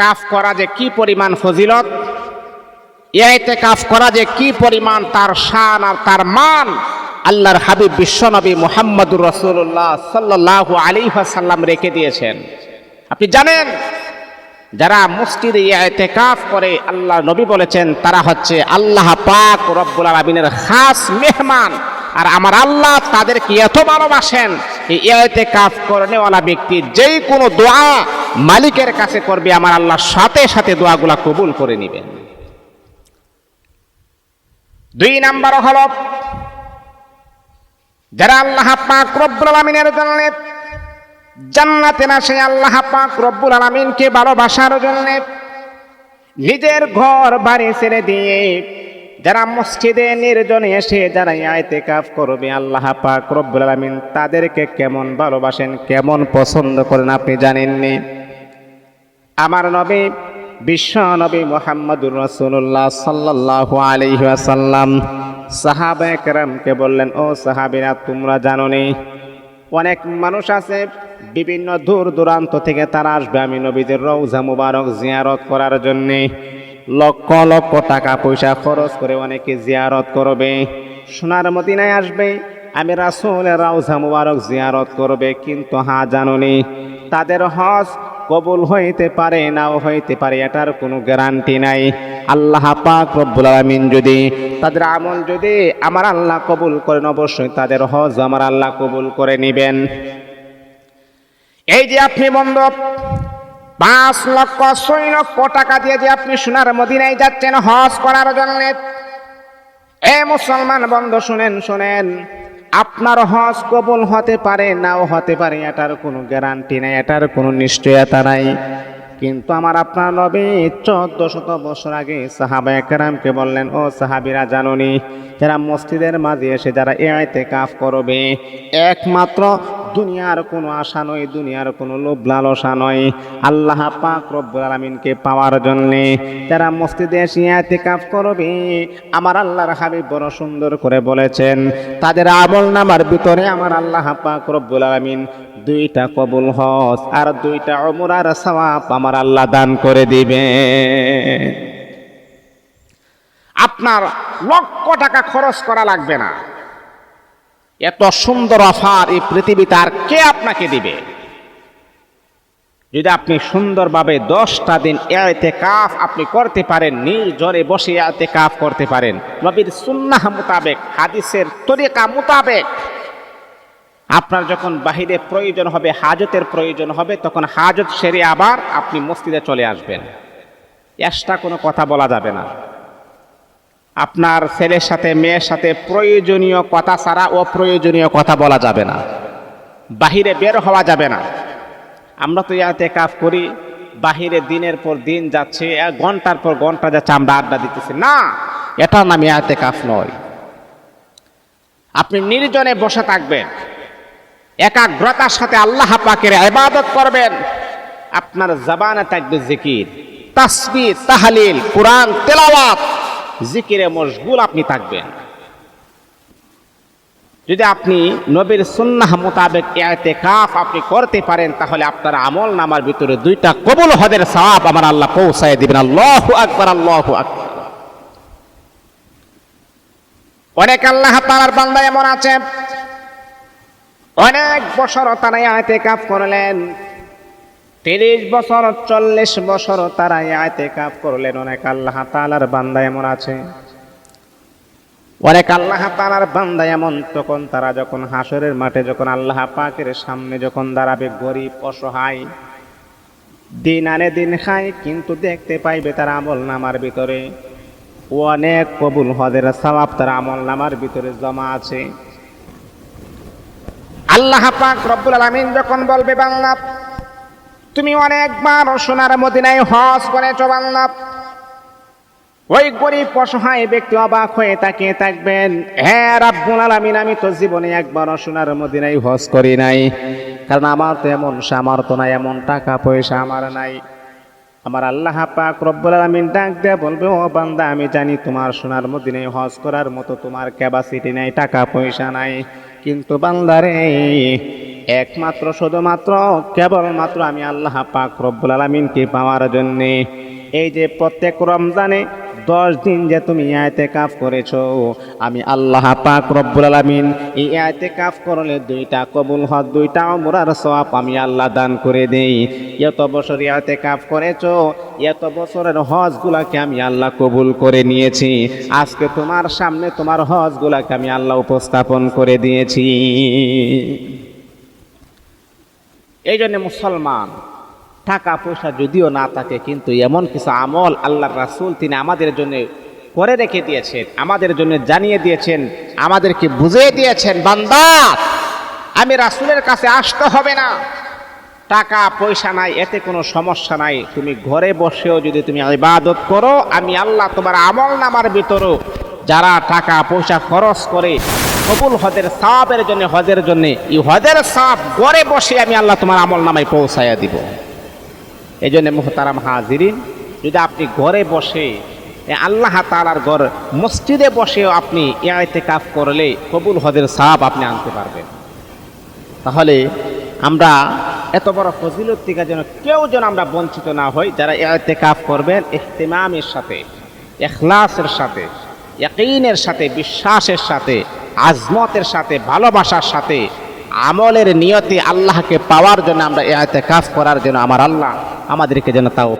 Calf করা যে কি পরিমাণ ফজিলত এতে কাফ করা যে কি পরিমাণ তার শান আর তার মান, আল্লাহর হাবিব বিশ্বনবী মোহাম্মদুর রসুল্লাহ সাল্লাহ আলী সাল্লাম রেখে দিয়েছেন। আপনি জানেন, যারা মসজিদে এতেকাফ করে আল্লাহ নবী বলেছেন, তারা হচ্ছে আল্লাহ পাক রব্বুল আলমিনের খাস মেহমান। আর আমার আল্লাহ তাদেরকে এত ভালোবাসেন এই এতেকাফ করেনেওয়ালা ব্যক্তি যেই কোনো দোয়া মালিকের কাছে করবে, আমার আল্লাহ সাথে সাথে দোয়াগুলা কবুল করে নেবেন। দুই নাম্বার হল, যারা আল্লাহ পাক রব্বুল আলমিনের জন্য জান্নাতে না সে আল্লাহ পাক রব্বুল আলমিনকে ভালোবাসার জন্য নিজের ঘর বাড়ি ছেড়ে দিয়ে যারা মসজিদে নির্জনে এসে যারা আয়তে কাফ করবে, আল্লাহ পাক রব্বুল আলমিন তাদেরকে কেমন ভালোবাসেন, কেমন পছন্দ করেন আপনি জানেননি? আমার নবী, বিশ্ব নবী মোহাম্মদুর রসুল্লাহ সাল্লাহ আলহাসাল্লাম সাহাবা একরামকে বললেন, ও সাহাবিরা, তোমরা জানো নি অনেক মানুষ আছে, বিভিন্ন দূর দূরান্ত থেকে তারা আসবে। আমি নবীদের রৌজা মুবারক জিয়ারত করার জন্যে। লক্ষ লক্ষ টাকা পয়সা খরচ করে অনেকে জিয়ারত করবে। সোনার মদিনায় আসবে, আমি রাসুলের রৌজা মুবারক জিয়ারত করবে, কিন্তু হা জাননি তাদের হজ কবুল হইতে পারে, নাও হইতে পারে, এটার কোনো গ্যারান্টি নাই। আল্লাহ পাক রব্বুল আলামিন যদি তাদের আমল যদি আমার আল্লাহ কবুল করেন, অবশ্যই তাদের হজ আমার আল্লাহ কবুল করে নিবেন। এই যে আপনি বন্ধ পাঁচ লক্ষ ছয় লক্ষ টাকা দিয়ে যে আপনি সোনার মদিনায় যাচ্ছেন, হজ করার জন্য। এ মুসলমান বন্ধ, শুনেন শুনেন। আপনার হজ কবুল হতে পারে, নাও হতে পারে, এটার কোনো গ্যারান্টি নাই, এটার কোনো নিশ্চয়তা নাই। কিন্তু আমার আপনার নবী চোদ্দ শত বছর আগে সাহাবা একরামকে বললেন, ও সাহাবিরা, জানুনি? যারা মসজিদের মাঝে এসে যারা এআইতে কাফ করবে, একমাত্র দুনিয়ার কোনো আশা নয়, দুনিয়ার কোনো লোভ লালসা নয়। আল্লাহ পাক রব্বুল আলমিনকে পাওয়ার জন্যে যারা মসজিদে এসে এআইতে করবে, আমার আল্লাহর হাবিব বড় সুন্দর করে বলেছেন, তাদের আমল নামার ভিতরে আমার আল্লাহ পাক রব্বুল আলমিন দুইটা কবুল হজ আর দুইটা অমরার সওয়াব আমার আল্লাহ দান করে দিবে। আপনার লক্ষ টাকা খরচ করা লাগবে না। এত সুন্দর অফার এই পৃথিবীতে আর কে আপনাকে দিবে? যদি আপনি সুন্দরভাবে দশটা দিন এতে কাফ আপনি করতে পারেন নির্জরে বসে এতে কাফ করতে পারেন, নবীর সুন্নাহ মোতাবেক, হাদিসের তরিকা মোতাবেক। আপনার যখন বাহিরে প্রয়োজন হবে, হাজতের প্রয়োজন হবে, তখন হাজত সেরে আবার আপনি মসজিদে চলে আসবেন। এক্সট্রা কোনো কথা বলা যাবে না। আপনার ছেলের সাথে, মেয়ের সাথে প্রয়োজনীয় কথা ছাড়া অপ্রয়োজনীয় কথা বলা যাবে না। বাহিরে বের হওয়া যাবে না। আমরা তো ইয়াতে কাজ করি, বাহিরে দিনের পর দিন যাচ্ছে এক ঘণ্টার পর ঘণ্টা যাচ্ছে, আমরা আড্ডা দিতেছি। না এটার নাম ইয়াতে কাজ নয়। আপনি নির্জনে বসে থাকবেন, একাগ্রতার সাথে আল্লাহ পাকের ইবাদত করবেন। আপনার জবানে থাকবে জিকির তাসবি তাহলিল, কোরআন, তেলাওয়াত। জিকিরে মশগুল আপনি থাকবেন। যদি আপনি নবীর সুন্নাহ মোতাবেক এতে কাফ আপনি করতে পারেন, তাহলে আপনার আমল নামার ভিতরে দুইটা কবুল হদের সাপ আমার আল্লাহ পৌঁছায় দিবেন। আল্লাহ আকবার আল্লাহ আকবার। অনেক আল্লাহ তালার বান্দা এমন আছে। অনেক বছর তারা আয়তে কাপ করলেন। তিরিশ বছর, চল্লিশ বছর তারা আয়তে কাপ করলেন। অনেক আল্লাহ তালার বান্দা এমন আছে। অনেক আল্লাহ তালার বান্দা এমন, তখন তারা যখন হাসরের মাঠে, যখন আল্লাহ পাকের সামনে যখন দাঁড়াবে, গরিব, অসহায়, দিন আনে দিন খায়, কিন্তু দেখতে পাইবে তার আমল নামার ভিতরে অনেক কবুল হদের সবাব তার আমল নামার ভিতরে জমা আছে। আল্লাহ পাক রব্বুল আলামিন যখন বলবে বাংলা তুমি অনেকবার সোনার মদিনায় হজ করেছ বাংলা ওই গরিব অসহায় ব্যক্তি অবাক হয়ে তাকিয়ে থাকবেন। হ্যাঁ রাব্বুল আলামিন, আমি তো জীবনে একবার সোনার মদিনায় হজ করি নাই। কারণ আমার তো এমন সামর্থ্য নাই, এমন টাকা পয়সা আমার নাই। আমার আল্লাহ পাক রব্বুল আলামিন ডাক দিয়ে বলবে, ও বান্দা, আমি জানি তোমার সোনার মদিনায় হজ করার মতো তোমার ক্যাপাসিটি নাই, টাকা পয়সা নাই। কিন্তু বান্দারে একমাত্র, শুধুমাত্র, কেবলমাত্র আমি আল্লাহ পাক রব্বুল আলমিনকে পাওয়ার জন্যে। এই যে প্রত্যেক রমজানে দশ দিন যে তুমি আয়তে কাফ করেছ, আমি আল্লাহ পাক রব্বুল আলমিন এই আয়তে কাফ করলে দুইটা কবুল হক, দুইটা অমরার সব আমি আল্লাহ দান করে দেই। এত বছর আয়তে কাফ করেছ, এত বছরের হজগুলাকে আমি আল্লাহ কবুল করে নিয়েছি। আজকে তোমার সামনে তোমার হজগুলাকে আমি আল্লাহ উপস্থাপন করে দিয়েছি। এই জন্য মুসলমান, টাকা পয়সা যদিও না থাকে, কিন্তু এমন কিছু আমল আল্লাহ রাসূল তিনি আমাদের জন্য করে রেখে দিয়েছেন, আমাদের জন্য জানিয়ে দিয়েছেন, আমাদেরকে বুঝিয়ে দিয়েছেন, বান্দা, আমি রাসূলের কাছে আসতে হবে না। টাকা পয়সা নাই, এতে কোনো সমস্যা নাই। তুমি ঘরে বসেও যদি তুমি ইবাদত করো, আমি আল্লাহ তোমার আমল নামার ভিতরও যারা টাকা পয়সা খরচ করে কবুল হজের সাপের জন্য, হজের জন্য। এই হজের সাপ ঘরে বসে আমি আল্লাহ তোমার আমল নামায় পৌঁছাইয়া দিব। এই জন্য মোহতারাম হাজিরিন, যদি আপনি ঘরে বসে আল্লাহ তালার ঘর মসজিদে বসেও আপনি এতে কাজ করলে কবুল হজের সাপ আপনি আনতে পারবেন। তাহলে আমরা এত বড় ফজিলত থেকে যেন কেউ যেন আমরা বঞ্চিত না হই, যারা এতে কাজ করবেন ইহতিমামের সাথে এখলাসের সাথে, ইয়াকিনের সাথে, বিশ্বাসের সাথে আজমতের সাথে, ভালোবাসার সাথে, আমলের নিয়তে আল্লাহকে পাওয়ার জন্য আমরা এতে কাজ করার জন্য আমার আল্লাহ আমাদেরকে যেন তাও